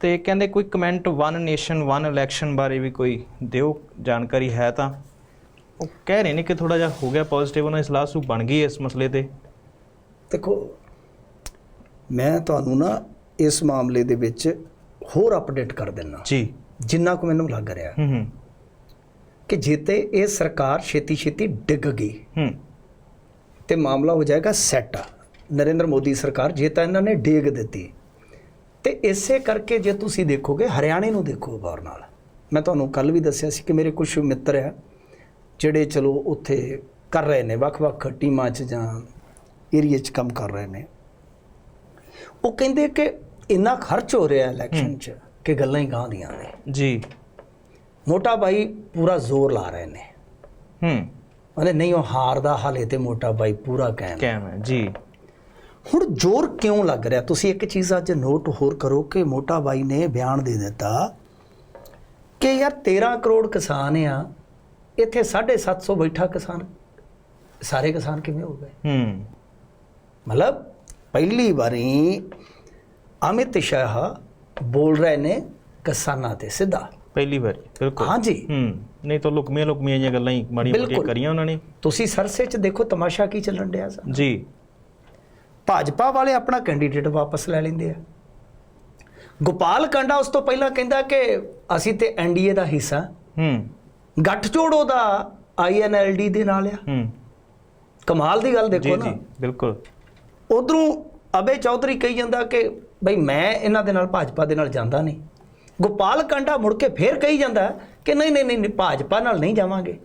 ਤੇ ਕਹਿੰਦੇ ਕੋਈ comment one nation one election ਬਾਰੇ ਵੀ ਕੋਈ ਦਿਓ ਜਾਣਕਾਰੀ ਹੈ ਤਾਂ। ਉਹ ਕਹਿ ਰਹੇ ਨੇ ਕਿ ਥੋੜਾ ਜਿਹਾ ਹੋ ਗਿਆ ਪੋਜ਼ਿਟਿਵ ਉਹਨਾਂ ਦੀ ਸਲਾਹ ਸੂ ਬਣ ਗਈ ਇਸ ਮਸਲੇ ਤੇ। ਦੇਖੋ ਮੈਂ ਤੁਹਾਨੂੰ ਨਾ ਇਸ ਮਾਮਲੇ ਦੇ ਵਿੱਚ ਹੋਰ ਅਪਡੇਟ ਕਰ ਦਿੰਨਾ। ਜੀ। ਜਿੰਨਾ ਕੁ ਮੈਨੂੰ ਲੱਗ ਰਿਹਾ। ਹੂੰ ਹੂੰ। ਕਿ ਜੇ ਤੇ ਇਹ ਸਰਕਾਰ ਛੇਤੀ ਛੇਤੀ ਡਿੱਗ ਗਈ। ਹੂੰ। ਤੇ ਮਾਮਲਾ ਹੋ ਜਾਏਗਾ ਸੈੱਟ ਨਰਿੰਦਰ ਮੋਦੀ ਸਰਕਾਰ ਜੇ ਤਾਂ ਇਹਨਾਂ ਨੇ ਡੇਗ ਦਿੱਤੀ। ਤੇ ਇਸੇ ਕਰਕੇ ਜੇ ਤੁਸੀਂ ਦੇਖੋਗੇ ਹਰਿਆਣੇ ਨੂੰ ਦੇਖੋ ਗੌਰ ਨਾਲ। ਮੈਂ ਤੁਹਾਨੂੰ ਕੱਲ ਵੀ ਦੱਸਿਆ ਸੀ ਕਿ ਮੇਰੇ ਕੁਝ ਮਿੱਤਰ ਆ ਜਿਹੜੇ ਚਲੋ ਉੱਥੇ ਕਰ ਰਹੇ ਨੇ ਵੱਖ-ਵੱਖ ਟੀਮਾਂ 'ਚ ਜਾਂ ਏਰੀਆ 'ਚ ਕੰਮ ਕਰ ਰਹੇ ਨੇ। ਉਹ ਕਹਿੰਦੇ ਕਿ ਇੰਨਾ ਖਰਚ ਹੋ ਰਿਹਾ ਇਲੈਕਸ਼ਨ 'ਚ ਕਿ ਗੱਲਾਂ ਹੀ ਗਾਂ ਦੀਆਂ ਨੇ। ਜੀ। ਮੋਟਾ ਬਾਈ ਪੂਰਾ ਜ਼ੋਰ ਲਾ ਰਹੇ ਨੇ। ਹੂੰ। ਕਹਿੰਦੇ ਨਹੀਂ ਉਹ ਹਾਰਦਾ ਹਾਲੇ ਤੇ ਮੋਟਾ ਬਾਈ ਪੂਰਾ ਕਹਿਣ। ਹੈ ਜੀ। ਹੁਣ ਜ਼ੋਰ ਕਿਉਂ ਲੱਗ ਰਿਹਾ? ਤੁਸੀਂ ਇੱਕ ਚੀਜ਼ ਅੱਜ ਨੋਟ ਹੋਰ ਕਰੋ ਕਿ ਮੋਟਾ ਬਾਈ ਨੇ ਬਿਆਨ ਦੇ ਦਿੱਤਾ ਕਿ ਯਾਰ 13 ਕਰੋੜ ਕਿਸਾਨ ਆ ਇੱਥੇ 750 ਬੈਠਾ ਕਿਸਾਨ। ਸਾਰੇ ਕਿਸਾਨ ਕਿਵੇਂ ਹੋ ਗਏ? ਹੂੰ। ਮਤਲਬ ਪਹਿਲੀ ਵਾਰੀ ਅਮਿਤ ਸ਼ਾਹ ਬੋਲ ਰਹੇ ਨੇ ਕਿਸਾਨਾਂ ਤੇ ਸਿੱਧਾ। ਪਹਿਲੀ ਵਾਰੀ ਬਿਲਕੁਲ। ਹਾਂਜੀ। ਹੂੰ। ਨਹੀਂ ਤਾਂ ਲੁਕਮੀਆਂ ਲੁਕਮੀਆਂ ਜਿਹੀਆਂ ਗੱਲਾਂ ਹੀ ਮਾੜੀਆਂ ਮੋਟੀਆਂ। ਕਰੀਆਂ ਉਹਨਾਂ ਨੇ। ਤੁਸੀਂ ਸਰਸੇ 'ਚ ਦੇਖੋ ਤਮਾਸ਼ਾ ਕੀ ਚੱਲਣ ਡਿਆ ਸਾ ਜੀ। ਭਾਜਪਾ ਵਾਲੇ ਆਪਣਾ ਕੈਂਡੀਡੇਟ ਵਾਪਸ ਲੈ ਲੈਂਦੇ ਆ। ਗੋਪਾਲ ਕਾਂਡਾ ਉਸ ਤੋਂ ਪਹਿਲਾਂ ਕਹਿੰਦਾ ਕਿ ਅਸੀਂ ਤੇ ਐਨਡੀਏ ਦਾ ਹਿੱਸਾ। ਹੂੰ। ਗੱਠਜੋੜ ਉਹਦਾ ਆਈਐਨਐਲਡੀ ਦੇ ਨਾਲ ਆ। ਹੂੰ। ਕਮਾਲ ਦੀ ਗੱਲ ਜੀ ਦੇਖੋ ਜੀ ਨਾ। ਬਿਲਕੁਲ। ਉਧਰੋਂ ਅਬੇ ਚੌਧਰੀ ਕਹੀ ਜਾਂਦਾ ਕਿ ਬਈ ਮੈਂ ਇਹਨਾਂ ਦੇ ਨਾਲ ਭਾਜਪਾ ਦੇ ਨਾਲ ਜਾਂਦਾ ਨਹੀਂ। ਗੋਪਾਲ ਕਾਂਡਾ ਮੁੜ ਕੇ ਫੇਰ ਕਹੀ ਜਾਂਦਾ ਕਿ ਨਹੀਂ ਨਹੀਂ ਨਹੀਂ, ਭਾਜਪਾ ਨਾਲ ਨਹੀਂ ਜਾਵਾਂਗੇ।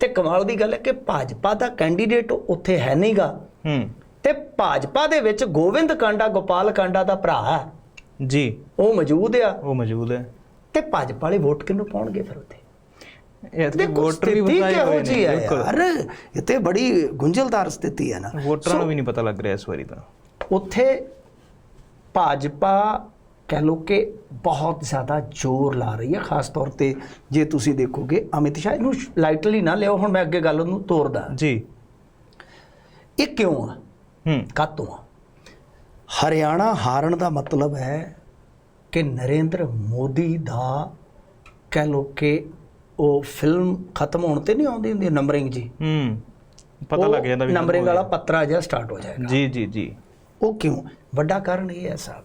ਤੇ ਕਮਾਲ ਦੀ ਗੱਲ ਹੈ ਕਿ ਭਾਜਪਾ ਦਾ ਕੈਂਡੀਡੇਟ ਉੱਥੇ ਹੈ ਨਹੀਂਗਾ। ਹੂੰ। ਤੇ ਭਾਜਪਾ ਦੇ ਵਿੱਚ ਗੋਵਿੰਦ ਕਾਂਡਾ ਗੋਪਾਲ ਕਾਂਡਾ ਦਾ ਭਰਾ ਹੈ। ਜੀ। ਉਹ ਮੌਜੂਦ ਆ। ਉਹ ਮੌਜੂਦ ਹੈ। ਤੇ ਭਾਜਪਾ ਵਾਲੇ ਵੋਟ ਕਿਹਨੂੰ ਪਾਉਣਗੇ ਫਿਰ ਉੱਥੇ? ਇਹ ਤੇ ਵੋਟਰ ਵੀ ਬਤਾਏ ਹੋਏ ਨੇ ਯਾਰ। ਇਹ ਤੇ ਬੜੀ ਗੁੰਝਲਦਾਰ ਸਥਿਤੀ ਹੈ ਨਾ। ਵੋਟਰਾਂ ਨੂੰ ਵੀ ਨਹੀਂ ਪਤਾ ਲੱਗ ਰਿਹਾ ਇਸ ਵਾਰੀ ਤਾਂ। ਉੱਥੇ ਭਾਜਪਾ ਕਹਿ ਲੋ ਕਿ ਬਹੁਤ ਜ਼ਿਆਦਾ ਜ਼ੋਰ ਲਾ ਰਹੀ ਹੈ ਖਾਸ ਤੌਰ ਤੇ ਜੇ ਤੁਸੀਂ ਦੇਖੋਗੇ ਅਮਿਤ ਸ਼ਾਹ ਇਹਨੂੰ ਲਾਈਟਲੀ ਨਾ ਲਿਓ ਹੁਣ ਮੈਂ ਅੱਗੇ ਗੱਲ ਨੂੰ ਤੋਰਦਾ। ਜੀ। ਇਹ ਕਿਉਂ ਆ? ਕਾਤੋਂ ਆ। ਹਰਿਆਣਾ ਹਾਰਨ ਦਾ ਮਤਲਬ ਹੈ ਕਿ ਨਰਿੰਦਰ ਮੋਦੀ ਦਾ ਕਹਿ ਲੋ ਕਿ ਉਹ ਫਿਲਮ ਖਤਮ ਹੋਣ ਤੇ ਨਹੀਂ ਆਉਂਦੀ ਹੁੰਦੀ ਨੰਬਰਿੰਗ ਜੀ। ਹੂੰ। ਪਤਾ ਲੱਗ ਜਾਂਦਾ ਵੀ ਨੰਬਰਿੰਗ ਵਾਲਾ ਪੱਤਰਾ ਜਿਹਾ ਸਟਾਰਟ ਹੋ ਜਾਏਗਾ। ਜੀ ਜੀ ਜੀ। ਉਹ ਕਿਉਂ? ਵੱਡਾ ਕਾਰਨ ਇਹ ਹੈ ਸਾਹਿਬ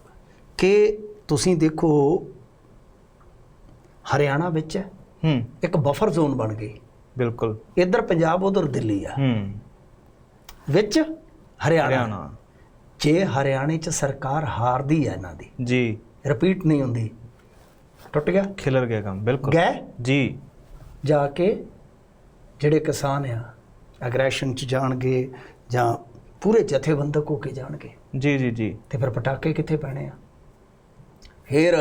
ਕਿ ਤੁਸੀਂ ਦੇਖੋ ਹਰਿਆਣਾ ਵਿੱਚ ਹੂੰ। ਇੱਕ ਬਫਰ ਜ਼ੋਨ ਬਣ ਗਈ। ਬਿਲਕੁਲ। ਇੱਧਰ ਪੰਜਾਬ ਉਧਰ ਦਿੱਲੀ ਆ। ਹੂੰ। ਵਿੱਚ ਹਰਿਆਣਾ ਜੇ ਹਰਿਆਣੇ 'ਚ ਸਰਕਾਰ ਹਾਰਦੀ ਹੈ ਇਹਨਾਂ ਦੀ ਜੀ। ਰਿਪੀਟ ਨਹੀਂ ਹੁੰਦੀ ਟੁੱਟ ਗਿਆ? ਖਿਲਰ ਗਿਆ ਕੰਮ ਬਿਲਕੁਲ। ਗਏ? ਜੀ। ਜਾ ਕੇ ਜਿਹੜੇ ਕਿਸਾਨ ਆ ਐਗਰੈਸ਼ਨ 'ਚ ਜਾਣਗੇ ਜਾਂ ਪੂਰੇ ਜਥੇਬੰਦਕ ਹੋ ਕੇ ਜਾਣਗੇ ਜੀ ਜੀ ਜੀ। ਤੇ ਫਿਰ ਪਟਾਕੇ ਕਿੱਥੇ ਪੈਣੇ ਆ? ਫਿਰ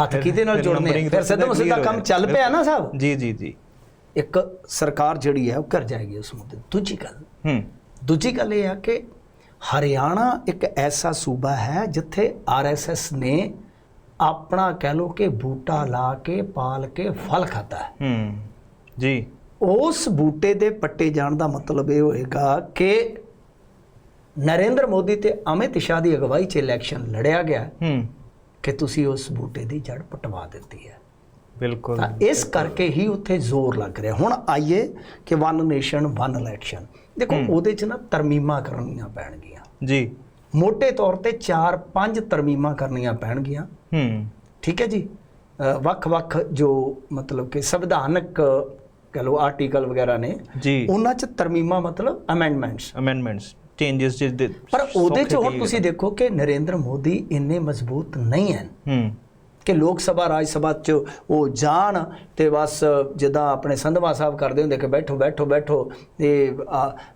ਹੱਥ ਕਿਹਦੇ ਨਾਲ ਜੁੜਨੇ ਫਿਰ ਸਿੱਧਾ ਸਿੱਧਾ ਕੰਮ। ਚੱਲ ਪਿਆ ਨਾ ਸਾਹਿਬ ਜੀ ਜੀ ਜੀ। ਇੱਕ ਸਰਕਾਰ ਜਿਹੜੀ ਹੈ ਉਹ ਕਰ ਜਾਏਗੀ ਉਸ ਮੁੱਦੇ ਦੂਜੀ ਗੱਲ ਹੂੰ। ਦੂਜੀ ਗੱਲ ਇਹ ਆ ਕਿ ਹਰਿਆਣਾ ਇੱਕ ਐਸਾ ਸੂਬਾ ਹੈ ਜਿੱਥੇ ਆਰਐਸਐਸ ਨੇ ਆਪਣਾ ਕਹਿ ਲੋ ਕਿ ਬੂਟਾ ਲਾ ਕੇ ਪਾਲ ਕੇ ਫਲ ਖਾਦਾ ਹੈ। ਹੂੰ ਜੀ। ਉਸ ਬੂਟੇ ਦੇ ਪੱਟੇ ਜਾਣ ਦਾ ਮਤਲਬ ਇਹ ਹੋਏਗਾ ਕਿ ਨਰਿੰਦਰ ਮੋਦੀ ਤੇ ਅਮਿਤ ਸ਼ਾਹ ਦੀ ਅਗਵਾਈ 'ਚ ਇਲੈਕਸ਼ਨ ਲੜਿਆ ਗਿਆ। ਹੂੰ। ਕਿ ਤੁਸੀਂ ਉਸ ਬੂਟੇ ਦੀ ਜੜ ਪਟਵਾ ਦਿੱਤੀ ਹੈ। ਬਿਲਕੁਲ। ਤਾਂ ਇਸ ਕਰਕੇ ਹੀ ਉੱਥੇ ਜ਼ੋਰ ਲੱਗ ਰਿਹਾ। ਹੁਣ ਆਈਏ ਕਿ ਵਨ ਨੇਸ਼ਨ ਵਨ ਇਲੈਕਸ਼ਨ ਦੇਖੋ ਉਹਦੇ 'ਚ ਨਾ ਤਰਮੀਮਾਂ ਕਰਨੀਆਂ ਪੈਣਗੀਆਂ। ਜੀ। ਮੋٹے ਤੌਰ ਤੇ 4-5 ਤਰਮੀਮਾਂ ਕਰਨੀਆਂ ਪੈਣਗੀਆਂ। ਹੂੰ। ਠੀਕ ਹੈ ਜੀ? ਵੱਖ-ਵੱਖ ਜੋ ਮਤਲਬ ਕਿ ਸੰਵਿਧਾਨਕ ਕਹ ਲਓ ਆਰਟੀਕਲ ਵਗੈਰਾ ਨੇ ਜੀ। ਉਹਨਾਂ 'ਚ ਤਰਮੀਮਾਂ ਮਤਲਬ ਅਮੈਂਡਮੈਂਟਸ ਅਮੈਂਡਮੈਂਟਸ ਚੇਂਜਸ ਜਿਸ ਦੇ ਪਰ ਉਹਦੇ 'ਚ ਹੁਣ ਤੁਸੀਂ ਦੇਖੋ ਕਿ ਨਰਿੰਦਰ ਮੋਦੀ ਇੰਨੇ ਮਜ਼ਬੂਤ ਨਹੀਂ ਹਨ ਹੂੰ। ਕਿ ਲੋਕ ਸਭਾ ਰਾਜ ਸਭਾ 'ਚ ਉਹ ਜਾਣ ਤੇ ਬਸ ਜਿੱਦਾਂ ਆਪਣੇ ਸੰਧਵਾ ਸਾਹਿਬ ਕਰਦੇ ਹੁੰਦੇ ਕਿ ਬੈਠੋ ਬੈਠੋ ਬੈਠੋ ਇਹ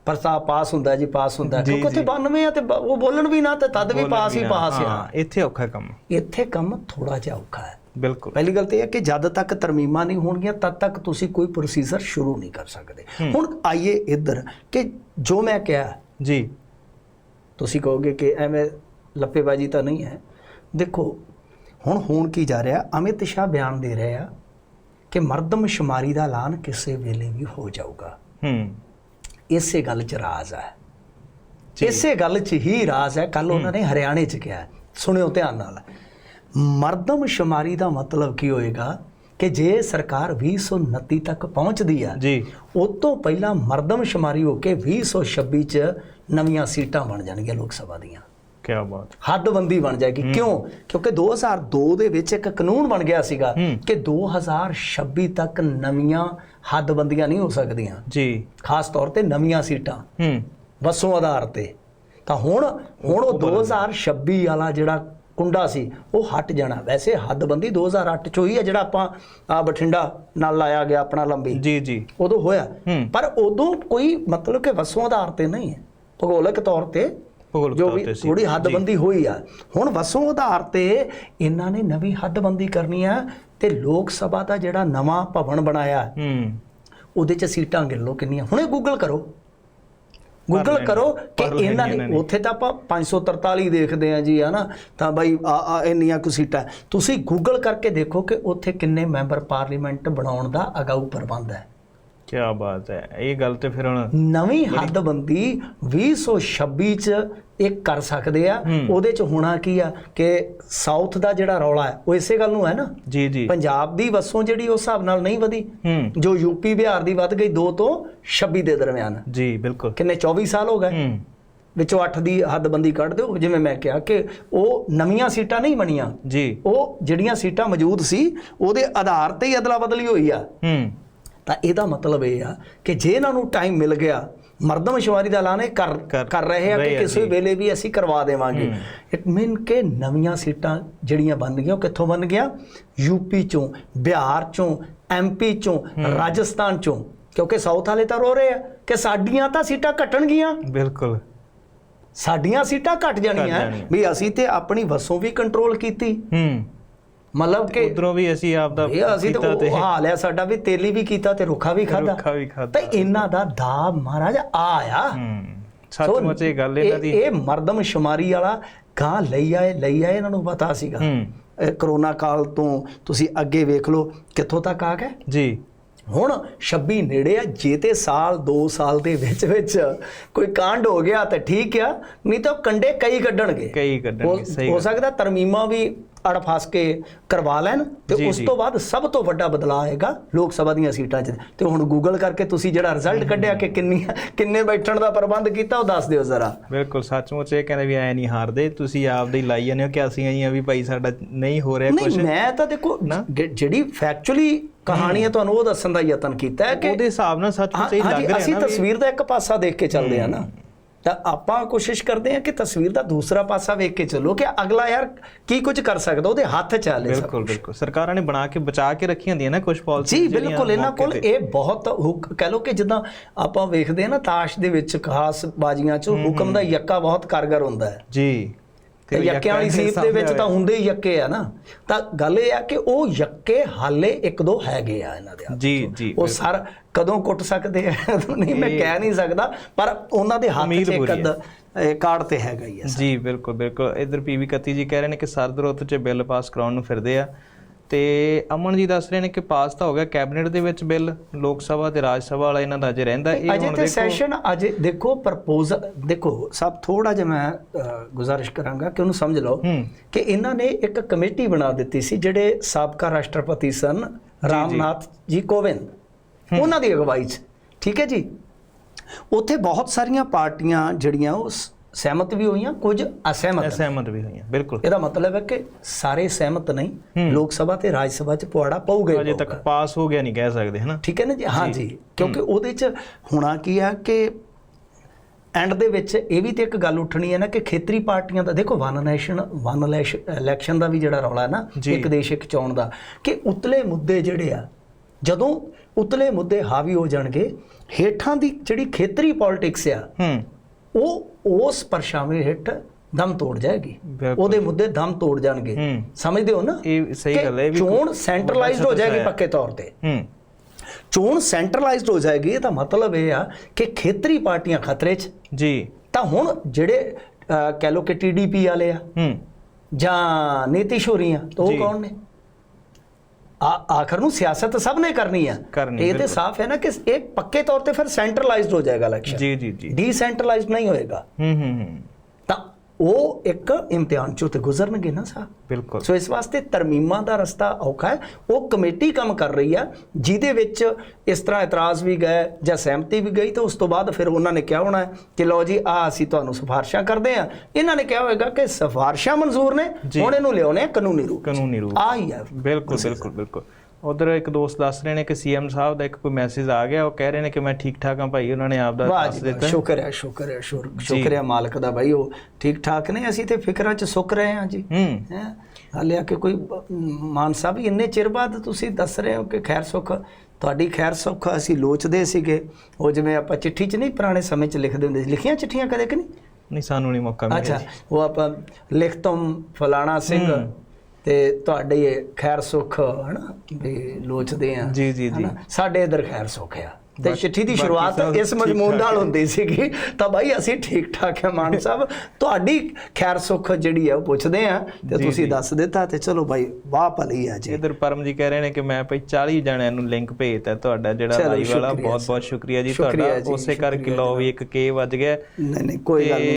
ਪ੍ਰਸਤਾਵ ਪਾਸ ਹੁੰਦਾ ਜੀ ਪਾਸ ਹੁੰਦਾ। ਕਿਉਂਕਿ ਉੱਥੇ 92 ਆ ਤੇ ਉਹ ਬੋਲਣ ਵੀ ਨਾ ਤੇ ਤਦ ਵੀ ਪਾਸ ਹੀ ਪਾਸ ਆ। ਇੱਥੇ ਔਖਾ ਕੰਮ। ਇੱਥੇ ਕੰਮ ਥੋੜਾ ਜਿਹਾ ਔਖਾ ਹੈ। ਬਿਲਕੁਲ। ਪਹਿਲੀ ਗੱਲ ਤੇ ਇਹ ਹੈ ਕਿ ਜਦ ਤੱਕ ਤਰਮੀਮਾਂ ਨਹੀਂ ਹੋਣਗੀਆਂ ਤਦ ਤੱਕ ਤੁਸੀਂ ਕੋਈ ਪ੍ਰੋਸੀਜਰ ਸ਼ੁਰੂ ਨਹੀਂ ਕਰ ਸਕਦੇ। ਹੁਣ ਆਈਏ ਇੱਧਰ ਕਿ ਜੋ ਮੈਂ ਕਿਹਾ ਜੀ। ਤੁਸੀਂ ਕਹੋਗੇ ਕਿ ਐਵੇਂ ਲੱਪੇਬਾਜੀ ਤਾਂ ਨਹੀਂ ਹੈ। ਦੇਖੋ ਹੁਣ ਹੋਣ ਕੀ ਜਾ ਰਿਹਾ? ਅਮਿਤ ਸ਼ਾਹ ਬਿਆਨ ਦੇ ਰਹੇ ਆ ਕਿ ਮਰਦਮਸ਼ੁਮਾਰੀ ਦਾ ਐਲਾਨ ਕਿਸੇ ਵੇਲੇ ਵੀ ਹੋ ਜਾਊਗਾ। ਹੂੰ। ਇਸੇ ਗੱਲ 'ਚ ਰਾਜ਼ ਹੈ ਇਸੇ ਗੱਲ 'ਚ ਹੀ ਰਾਜ਼ ਹੈ ਕੱਲ ਉਹਨਾਂ ਨੇ ਹਰਿਆਣੇ 'ਚ ਕਿਹਾ। ਸੁਣਿਓ ਧਿਆਨ ਨਾਲ। ਮਰਦਮਸ਼ੁਮਾਰੀ ਦਾ ਮਤਲਬ ਕੀ ਹੋਏਗਾ ਕਿ ਜੇ ਸਰਕਾਰ 2029 ਤੱਕ ਪਹੁੰਚਦੀ ਆ ਜੀ। ਉਸ ਤੋਂ ਪਹਿਲਾਂ ਮਰਦਮਸ਼ੁਮਾਰੀ ਹੋ ਕੇ 2026 ਚ ਨਵੀਆਂ ਸੀਟਾਂ ਬਣ ਜਾਣਗੀਆਂ ਲੋਕ ਸਭਾ ਦੀਆਂ। ਕੀ ਬਾਤ। ਹੱਦਬੰਦੀ ਬਣ ਜਾਏਗੀ। ਕਿਉਂ? ਕਿਉਂਕਿ 2002 ਦੇ ਵਿੱਚ ਇੱਕ ਕਾਨੂੰਨ ਬਣ ਗਿਆ ਸੀਗਾ ਹੂੰ। ਕਿ 2026 ਤੱਕ ਨਵੀਆਂ ਹੱਦਬੰਦੀਆਂ ਨਹੀਂ ਹੋ ਸਕਦੀਆਂ। ਜੀ। ਖਾਸ ਤੌਰ ਤੇ ਨਵੀਆਂ ਸੀਟਾਂ। ਹੂੰ। ਵਸੋਂ ਆਧਾਰ ਤੇ। ਤਾਂ ਹੁਣ ਹੁਣ ਉਹ 2026 ਵਾਲਾ ਜਿਹੜਾ ਕੁੰਡਾ ਸੀ ਉਹ ਹਟ ਜਾਣਾ। ਵੈਸੇ ਹੱਦਬੰਦੀ 2008 ਚ ਹੋਈ ਹੈ ਜਿਹੜਾ ਆਪਾਂ ਆ ਬਠਿੰਡਾ ਨਾਲ ਲਾਇਆ ਗਿਆ ਆਪਣਾ ਲੰਬੀ। ਜੀ ਜੀ। ਉਦੋਂ ਹੋਇਆ। ਹੂੰ। ਪਰ ਉਦੋਂ ਕੋਈ ਮਤਲਬ ਕਿ ਵਸੋਂ ਆਧਾਰ ਤੇ ਨਹੀਂ। ਹੈ ਭੂਗੋਲਿਕ ਤੌਰ ਤੇ ਭੂਗੋਲਿਕ ਜੋ ਵੀ। ਥੋੜੀ ਹੱਦਬੰਦੀ ਹੋਈ ਆ। ਹੁਣ ਵਸੋਂ ਆਧਾਰ ਤੇ ਇਹਨਾਂ ਨੇ ਨਵੀਂ ਹੱਦਬੰਦੀ ਕਰਨੀ ਆ ਤੇ ਲੋਕ ਸਭਾ ਦਾ ਜਿਹੜਾ ਨਵਾਂ ਭਵਨ ਬਣਾਇਆ ਹੂੰ। ਉਹਦੇ ਚ ਸੀਟਾਂ ਗਿਣ ਲਓ ਕਿੰਨੀਆਂ। ਹੁਣੇ ਗੂਗਲ ਕਰੋ। ਗੂਗਲ ਕਰੋ ਕਿ ਇਹਨਾਂ ਨੇ। ਉੱਥੇ ਤਾਂ ਆਪਾਂ 543 ਦੇਖਦੇ ਆ ਜੀ ਹਨਾ? ਤਾਂ ਬਾਈ ਇੰਨੀਆਂ ਕੁ ਸੀਟਾਂ। ਤੁਸੀਂ ਗੂਗਲ ਕਰਕੇ ਦੇਖੋ ਕਿ ਉੱਥੇ ਕਿੰਨੇ ਮੈਂਬਰ ਪਾਰਲੀਮੈਂਟ ਬਣਾਉਣ ਦਾ ਅਗਾਊ ਪ੍ਰਬੰਧ ਹੈ। ਕੀ ਬਾਤ ਹੈ। ਇਹ ਗੱਲ ਤੇ ਫਿਰ ਹੁਣ ਨਵੀਂ ਹੱਦਬੰਦੀ 2026 ਚ ਇਹ ਕਰ ਸਕਦੇ ਆ। ਉਹਦੇ ਚ ਹੋਣਾ ਕੀ ਆ ਕਿ ਸਾਊਥ ਦਾ ਜਿਹੜਾ ਰੌਲਾ ਹੈ ਉਹ ਇਸੇ ਗੱਲ ਨੂੰ ਹੈ ਨਾ? ਜੀ ਜੀ। ਪੰਜਾਬ ਦੀ ਵਸੋਂ ਜਿਹੜੀ ਉਸ ਹਿਸਾਬ ਨਾਲ ਨਹੀਂ ਵਧੀ। ਜੋ ਯੂਪੀ ਬਿਹਾਰ ਦੀ ਵੱਧ ਗਈ 2 ਤੋਂ 26 ਦੇ ਦਰਮਿਆਨ। ਜੀ ਬਿਲਕੁਲ। ਕਿੰਨੇ? 24 ਸਾਲ ਹੋ ਗਏ। ਵਿੱਚੋਂ 8 ਦੀ ਹੱਦਬੰਦੀ ਕੱਢ ਦਿਓ। ਜਿਵੇਂ ਮੈਂ ਕਿਹਾ ਕਿ ਉਹ ਨਵੀਆਂ ਸੀਟਾਂ ਨਹੀਂ ਬਣੀਆਂ। ਜੀ। ਉਹ ਜਿਹੜੀਆਂ ਸੀਟਾਂ ਮੌਜੂਦ ਸੀ ਉਹਦੇ ਆਧਾਰ ਤੇ ਹੀ ਅਦਲਾ ਬਦਲੀ ਹੋਈ ਆ। ਹੂੰ। ਤਾਂ ਇਹਦਾ ਮਤਲਬ ਇਹ ਆ ਕਿ ਜੇ ਇਹਨਾਂ ਨੂੰ ਟਾਈਮ ਮਿਲ ਗਿਆ ਮਰਦਮਸ਼ੁਮਾਰੀ ਦਾ ਐਲਾਨ ਇਹ ਕਰ ਕਰ- ਰਹੇ ਆ ਕਿ ਕਿਸੇ। ਵੇਲੇ ਵੀ ਅਸੀਂ ਕਰਵਾ ਦੇਵਾਂਗੇ। ਇਟ ਮੀਨ ਕਿ ਨਵੀਆਂ ਸੀਟਾਂ ਜਿਹੜੀਆਂ ਬਣ ਗਈਆਂ ਉਹ ਕਿੱਥੋਂ ਬਣ ਗਿਆ ਯੂਪੀ ਚੋਂ ਬਿਹਾਰ ਚੋਂ ਐਮਪੀ ਚੋਂ ਰਾਜਸਥਾਨ ਚੋਂ। ਕਿਉਂਕਿ ਸਾਊਥ ਵਾਲੇ ਤਾਂ ਰੋ ਰਹੇ ਆ ਕਿ ਸਾਡੀਆਂ ਤਾਂ ਸੀਟਾਂ ਘਟਣਗੀਆਂ ਬਿਲਕੁਲ। ਸਾਡੀਆਂ ਸੀਟਾਂ ਘਟ ਜਾਣੀਆਂ। ਜਾਣੀਆਂ। ਵੀ ਅਸੀਂ ਤੇ ਆਪਣੀ ਵਸੋਂ ਵੀ ਕੰਟਰੋਲ ਕੀਤੀ। ਹੂੰ। ਮਤਲਬ ਕਿ ਉਧਰੋਂ ਵੀ ਅਸੀਂ ਆਪ ਦਾ ਇਹ ਅਸੀਂ ਤਾਂ ਉਹ ਹਾਲ ਆ ਸਾਡਾ ਵੀ ਤੇਲੀ ਵੀ ਕੀਤਾ ਤੇ ਰੁੱਖਾ ਵੀ ਖਾਦਾ ਰੁੱਖਾ ਵੀ ਖਾਧਾ। ਤੇ ਇਹਨਾਂ ਦਾ ਦਾ ਮਹਾਰਾਜ ਆ ਆ ਹੂੰ ਸੋ ਸੱਚਮੁੱਚ ਇਹ ਗੱਲ ਇਹਨਾਂ ਇਹ- ਦੀ ਇਹ ਮਰਦਮਸ਼ੁਮਾਰੀ ਵਾਲਾ ਗਾਂ ਲਈ ਆਏ ਲਈ ਆਏ ਇਹਨਾਂ ਨੂੰ ਪਤਾ ਸੀਗਾ। ਹੂੰ। ਕਰੋਨਾ ਕਾਲ ਤੋਂ ਤੁਸੀਂ ਅੱਗੇ ਵੇਖ ਲਓ ਕਿੱਥੋਂ ਤੱਕ ਆ ਗਏ। ਜੀ। ਹੁਣ 26 ਨੇੜੇ ਆ ਜੇ ਤੇ ਸਾਲ 2 ਸਾਲ ਦੇ ਵਿੱਚ ਵਿੱਚ ਕੋਈ ਕਾਂਡ ਹੋ ਗਿਆ ਤਾਂ ਠੀਕ ਆ ਨਹੀਂ ਤਾਂ ਕੰਡੇ ਕਈ ਕੱਢਣਗੇ। ਕਈ ਕੱਢਣਗੇ ਹੋ- ਸਹੀ ਹੋ ਸਕਦਾ ਤਰਮੀਮਾਂ ਵੀ ਅੜ ਫਸ ਕੇ ਕਰਵਾ ਲੈਣ ਤੇ ਉਸ। ਤੋਂ ਬਾਅਦ ਸਭ ਤੋਂ ਵੱਡਾ ਬਦਲਾਅ ਆਏਗਾ ਲੋਕ ਸਭਾ ਦੀਆਂ ਸੀਟਾਂ 'ਚ। ਤੇ ਹੁਣ ਗੂਗਲ ਕਰਕੇ ਤੁਸੀਂ ਜਿਹੜਾ ਰਿਜ਼ਲਟ ਕੱਢਿਆ ਕਿ ਕਿੰਨੀ ਕਿੰਨੇ ਬੈਠਣ ਦਾ ਪ੍ਰਬੰਧ ਕੀਤਾ ਉਹ ਦੱਸ ਦਿਓ ਜ਼ਰਾ। ਬਿਲਕੁਲ ਸੱਚਮੁੱਚ ਇਹ ਕਹਿੰਦੇ ਵੀ ਐ ਨਹੀਂ ਹਾਰਦੇ ਤੁਸੀਂ ਆਪਦੇ ਲਾਈ ਜਾਂਦੇ ਹੋ ਕਿ ਅਸੀਂ ਆਈਆਂ ਵੀ ਭਾਈ ਸਾਡਾ ਨਹੀਂ ਹੋ ਰਿਹਾ ਕੁਝ ਨਹੀਂ ਮੈਂ ਤਾਂ ਦੇਖੋ ਜਿਹੜੀ ਫੈਕਚੁਅਲੀ ਕਹਾਣੀ ਹੈ ਤੁਹਾਨੂੰ ਉਹ ਦੱਸਣ ਦਾ ਯਤਨ ਕੀਤਾ ਹੈ ਕਿ ਉਹਦੇ ਹਿਸਾਬ ਨਾਲ ਸੱਚਮੁੱਚ ਇਹ ਲੱਗ ਰਿਹਾ ਅਸੀਂ ਨਾ ਵੀ ਤਸਵੀਰ ਦਾ ਇੱਕ ਪਾਸਾ ਦੇਖ ਕੇ ਚੱਲਦੇ ਆ ਨਾ। ਤਾਂ ਆਪਾਂ ਕੋਸ਼ਿਸ਼ ਕਰਦੇ ਆ ਕਿ ਤਸਵੀਰ ਦਾ ਦੂਸਰਾ ਪਾਸਾ ਵੇਖ ਕੇ ਚੱਲੋ ਕਿ ਅਗਲਾ ਯਾਰ ਕੀ ਕੁਝ ਕਰ ਸਕਦਾ ਉਹਦੇ ਹੱਥ ਚ ਆਲੇ ਬਿਲਕੁਲ ਬਿਲਕੁਲ। ਸਰਕਾਰਾਂ ਨੇ ਬਣਾ ਕੇ ਬਚਾ ਕੇ ਰੱਖੀਆਂ ਹੁੰਦੀਆਂ ਨਾ ਕੁਝ ਪਾਲਿਸੀ ਜੀ ਬਿਲਕੁਲ ਇਹਨਾਂ ਕੋਲ ਇਹ ਬਹੁਤ ਹੁਕ- ਕਹਿ ਲੋ ਕਿ ਜਿੱਦਾਂ ਆਪਾਂ ਵੇਖਦੇ ਆ ਨਾ ਤਾਸ਼ ਦੇ ਵਿੱਚ ਖਾਸ ਬਾਜ਼ੀਆਂ 'ਚ ਹੁਕਮ ਦਾ ਯੱਕਾ ਬਹੁਤ ਕਾਰਗਰ ਹੁੰਦਾ ਹੈ। ਜੀ। ਤੇ ਯੱਕਿਆਂ ਵਾਲੀ ਸੀਟ ਦੇ ਵਿੱਚ ਤਾਂ ਹੁੰਦੇ ਹੀ ਯੱਕੇ ਆ ਨਾ। ਤਾਂ ਗੱਲ ਇਹ ਆ ਕਿ ਉਹ ਯੱਕੇ ਹਾਲੇ ਇੱਕ ਦੋ ਹੈਗੇ ਆ ਇਹਨਾਂ ਦੇ ਹੱਥ ਜੀ ਜੀ ਉਹ ਸਰ ਕਦੋਂ ਕੁੱਟ ਸਕਦੇ ਆ? ਨਹੀਂ ਮੈਂ ਕਹਿ ਨਹੀਂ ਸਕਦਾ ਪਰ ਉਹਨਾਂ ਦੇ ਹੱਥ 'ਚ ਇੱਕ ਅੱਧ ਇਹ ਕਾਰਡ ਤੇ ਹੈਗਾ ਹੀ ਆ ਜੀ ਬਿਲਕੁਲ ਬਿਲਕੁਲ। ਇਧਰ ਪੀਵੀ ਕੱਤੀ ਜੀ ਕਹਿ ਰਹੇ ਨੇ ਕਿ ਸਰਦ ਰੁੱਤ 'ਚ ਬਿੱਲ ਪਾਸ ਕਰਾਉਣ ਨੂੰ ਫਿਰਦੇ ਆ। ਤੇ ਅਮਨ ਜੀ ਦੱਸ ਰਹੇ ਨੇ ਕਿ ਪਾਸ ਤਾਂ ਹੋ ਗਿਆ ਕੈਬਨਿਟ ਦੇ ਵਿੱਚ ਬਿੱਲ ਲੋਕ ਸਭਾ ਤੇ ਰਾਜ ਸਭਾ ਵਾਲਾ ਇਹਨਾਂ ਦਾ ਅਜੇ ਰਹਿੰਦਾ ਇਹ ਅਜੇ ਹੁਣ ਤੇ ਦੇਖੋ। ਸੈਸ਼ਨ ਅਜੇ ਦੇਖੋ ਪ੍ਰਪੋਜ਼ਲ ਦੇਖੋ ਸਭ ਥੋੜਾ ਜਿਹਾ ਮੈਂ ਗੁਜ਼ਾਰਿਸ਼ ਕਰਾਂਗਾ ਕਿ ਉਹਨੂੰ ਸਮਝ ਲਓ ਕਿ ਇਹਨਾਂ ਨੇ ਇੱਕ ਕਮੇਟੀ ਬਣਾ ਦਿੱਤੀ ਸੀ ਜਿਹੜੇ ਸਾਬਕਾ ਰਾਸ਼ਟਰਪਤੀ ਸਨ ਰਾਮਨਾਥ ਜੀ ਕੋਵਿੰਦ। ਉਹਨਾਂ ਦੀ ਅਗਵਾਈ 'ਚ ਠੀਕ ਹੈ ਜੀ? ਉੱਥੇ ਬਹੁਤ ਸਾਰੀਆਂ ਪਾਰਟੀਆਂ ਜਿਹੜੀਆਂ ਉਹ ਸ- ਸਹਿਮਤ ਵੀ ਹੋਈਆਂ ਕੁਝ ਅਸਹਿਮਤ ਨੇ। ਅਸਹਿਮਤ ਵੀ ਹੋਈਆਂ ਬਿਲਕੁਲ ਇਹਦਾ ਮਤਲਬ ਹੈ ਕਿ ਸਾਰੇ ਸਹਿਮਤ ਨਹੀਂ। ਲੋਕ ਸਭਾ ਤੇ ਰਾਜ ਸਭਾ 'ਚ ਪੁਆੜਾ ਪਊਗਾ ਅਜੇ ਤੱਕ। ਪਾਸ ਹੋ ਗਿਆ ਨਹੀਂ ਕਹਿ ਸਕਦੇ ਹਨਾ ਠੀਕ ਹੈ ਨਾ ਜੀ ਹਾਂ ਜੀ ਕਿਉਂਕਿ ਉਹਦੇ 'ਚ ਹੋਣਾ ਕੀ ਆ ਕਿ ਐਂਡ ਦੇ ਵਿੱਚ ਇਹ ਵੀ ਤੇ ਇੱਕ ਗੱਲ ਉੱਠਣੀ ਹੈ ਨਾ ਕਿ ਖੇਤਰੀ ਪਾਰਟੀਆਂ ਦਾ ਦੇਖੋ ਵਨ ਨੈਸ਼ਨ ਵਨ ਇਲੈਕਸ਼ਨ ਦਾ ਵੀ ਜਿਹੜਾ ਰੌਲਾ ਹੈ ਨਾ। ਇੱਕ ਦੇਸ਼ ਇੱਕ ਚੋਣ ਦਾ ਕਿ ਉਤਲੇ ਮੁੱਦੇ ਜਿਹੜੇ ਆ ਜਦੋਂ ਉਤਲੇ ਮੁੱਦੇ ਹਾਵੀ ਹੋ ਜਾਣਗੇ ਹੇਠਾਂ ਦੀ ਜਿਹੜੀ ਖੇਤਰੀ ਪੋਲਿਟਿਕਸ ਆ ਹੂੰ ਉਹ ਉਸ ਪਰਛਾਵੇਂ ਹੇਠ ਦਮ ਤੋੜ ਜਾਏਗੀ। ਉਹਦੇ ਮੁੱਦੇ ਦਮ ਤੋੜ ਜਾਣਗੇ। ਸਮਝਦੇ ਹੋ ਨਾ? ਇਹ ਸਹੀ ਗੱਲ ਹੈ ਚੋਣ ਸੈਂਟਰਲਾਈਜ਼ਡ ਹੋ ਜਾਏਗੀ। ਪੱਕੇ ਤੌਰ ਤੇ। ਚੋਣ ਸੈਂਟਰਲਾਈਜ਼ਡ ਹੋ ਜਾਏਗੀ ਇਹਦਾ ਮਤਲਬ ਇਹ ਆ ਕਿ ਖੇਤਰੀ ਪਾਰਟੀਆਂ ਖਤਰੇ 'ਚ। ਜੀ। ਤਾਂ ਹੁਣ ਜਿਹੜੇ ਕਹਿ ਲੋ ਕਿ ਟੀਡੀਪੀ ਵਾਲੇ ਆ ਜਾਂ ਨੀਤੀਸ਼ ਹੋਰੀਆਂ ਤਾਂ ਉਹ। ਕੌਣ ਨੇ? ਆ ਆਖਰ ਨੂੰ ਸਿਆਸਤ ਸਭ ਨੇ ਕਰਨੀ ਆ। ਇਹ ਤੇ। ਸਾਫ਼ ਹੈ ਨਾ ਕਿ ਇਹ ਪੱਕੇ ਤੌਰ ਤੇ ਫਿਰ ਸੈਂਟਰਲਾਈਜ਼ਡ ਹੋ ਜਾਏਗਾ ਇਲੈਕਸ਼ਨ ਜੀ ਜੀ ਜੀ। ਡੀਸੈਂਟਰਲਾਈਜ਼ਡ ਨਹੀਂ ਹੋਏਗਾ। ਹੂੰ ਹੂੰ। ਉਹ ਇੱਕ ਇਮਤਿਹਾਨ ਚੋਂ ਤੇ ਗੁਜ਼ਰਨਗੇ ਨਾ ਸਾਹਿਬ ਬਿਲਕੁਲ। ਸੋ ਇਸ ਵਾਸਤੇ ਤਰਮੀਮਾਂ ਦਾ ਰਸਤਾ ਔਖਾ ਹੈ। ਉਹ ਕਮੇਟੀ ਕੰਮ ਕਰ ਰਹੀ ਆ ਜਿਹਦੇ ਵਿੱਚ ਇਸ ਤਰ੍ਹਾਂ ਇਤਰਾਜ਼ ਵੀ ਗਏ ਜਾਂ ਸਹਿਮਤੀ ਵੀ ਗਈ ਤਾਂ ਉਸ ਤੋਂ ਬਾਅਦ ਫਿਰ ਉਹਨਾਂ ਨੇ ਕਿਹਾ ਹੋਣਾ ਹੈ ਕਿ ਲਓ ਜੀ ਆ ਅਸੀਂ ਤੁਹਾਨੂੰ ਸਿਫਾਰਿਸ਼ਾਂ ਕਰਦੇ ਆ ਇਹਨਾਂ ਨੇ ਕਿਹਾ ਹੋਵੇਗਾ ਕਿ ਸਿਫਾਰਿਸ਼ਾਂ ਮਨਜ਼ੂਰ ਨੇ। ਹੁਣ ਇਹਨੂੰ ਲਿਆਉਣੇ ਕਾਨੂੰਨੀ ਰੂਪ ਕਾਨੂੰਨੀ ਰੂਪ ਆ ਹੀ ਹੈ। ਬਿਲਕੁਲ ਬਿਲਕੁਲ ਬਿਲਕੁਲ। ਉਧਰ ਇੱਕ ਦੋਸਤ ਦੱਸ ਰਹੇ ਨੇ ਕਿ ਸੀਐਮ ਸਾਹਿਬ ਦਾ ਇੱਕ ਕੋਈ ਮੈਸੇਜ ਆ ਗਿਆ। ਉਹ ਕਹਿ ਰਹੇ ਨੇ ਕਿ ਮੈਂ ਠੀਕ ਠਾਕ ਹਾਂ ਭਾਈ ਉਹਨਾਂ ਨੇ ਆਪ ਦਾ ਦੱਸ ਦਿੱਤਾ। ਸ਼ੁਕਰ ਹੈ ਸ਼ੁਕਰ ਹੈ ਸ਼ੁਕਰ ਹੈ ਮਾਲਕ ਦਾ ਭਾਈ ਉਹ ਠੀਕ ਠਾਕ ਨੇ? ਅਸੀਂ ਤੇ ਫਿਕਰਾਂ 'ਚ ਸੁੱਕ ਰਹੇ ਹਾਂ ਜੀ। ਹੂੰ। ਹਾਲੇ ਆ ਕਿ ਕੋਈ ਮਾਨ ਸਾਹਿਬ ਇੰਨੇ ਚਿਰ ਬਾਅਦ ਤੁਸੀਂ ਦੱਸ ਰਹੇ ਹੋ ਕਿ ਖੈਰ ਸੁੱਖ ਤੁਹਾਡੀ ਖੈਰ ਸੁੱਖ ਅਸੀਂ ਲੋਚਦੇ ਸੀਗੇ। ਉਹ ਜਿਵੇਂ ਆਪਾਂ ਚਿੱਠੀ 'ਚ ਨਹੀਂ ਪੁਰਾਣੇ ਸਮੇਂ 'ਚ ਲਿਖਦੇ ਹੁੰਦੇ ਸੀ। ਲਿਖੀਆਂ ਚਿੱਠੀਆਂ ਕਦੇ ਕਿ ਨਹੀਂ? ਨਹੀਂ ਸਾਨੂੰ ਨਹੀਂ ਮੌਕਾ ਮਿਲਿਆ ਅੱਛਾ ਉਹ ਆਪਾਂ ਲਿਖ ਤੁਮ ਫਲਾਣਾ ਸਿੰਘ। ਤੇ ਤੁਹਾਡੇ ਖੈਰ ਸੁੱਖ ਹਨਾ ਵੀ ਲੋਚਦੇ ਆ ਜੀ, ਜੀ, ਜੀ। ਸਾਡੇ ਇਧਰ ਖੈਰ ਸੁੱਖ ਆ। ਤੇ ਚਿੱਠੀ ਦੀ ਸ਼ੁਰੂਆਤ ਇਸ ਮਜ਼ਮੂਨ ਨਾਲ। ਹੁੰਦੀ ਸੀਗੀ। ਤਾਂ ਬਾਈ ਅਸੀਂ ਠੀਕ ਠਾਕ ਹੈ ਮਾਨ ਸਾਹਿਬ। ਤੁਹਾਡੀ ਖੈਰ ਸੁੱਖ ਜਿਹੜੀ ਹੈ ਉਹ ਪੁੱਛਦੇ ਆ ਤੇ ਤੁਸੀਂ। ਦੱਸ ਦਿੱਤਾ ਤੇ ਚਲੋ ਬਾਈ ਵਾਹ ਭਲੀ ਆ ਜੀ। ਇਧਰ ਪਰਮ ਜੀ ਕਹਿ ਰਹੇ ਨੇ ਕਿ ਮੈਂ ਭਾਈ 40 ਜਣਿਆਂ ਨੂੰ ਲਿੰਕ ਭੇਜਤਾ ਤੁਹਾਡਾ ਜਿਹੜਾ ਲਾਈਵ ਵਾਲਾ ਬਹੁਤ ਬਹੁਤ ਸ਼ੁਕਰੀਆ ਜੀ ਤੁਹਾਡਾ। ਉਸੇ ਕਰਕੇ ਲਓ ਵੀ ਇੱਕ ਕੇ ਵੱਜ ਗਿਆ। ਨਹੀਂ ਨਹੀਂ ਕੋਈ ਗੱਲ ਤੇ ਨਹੀਂ।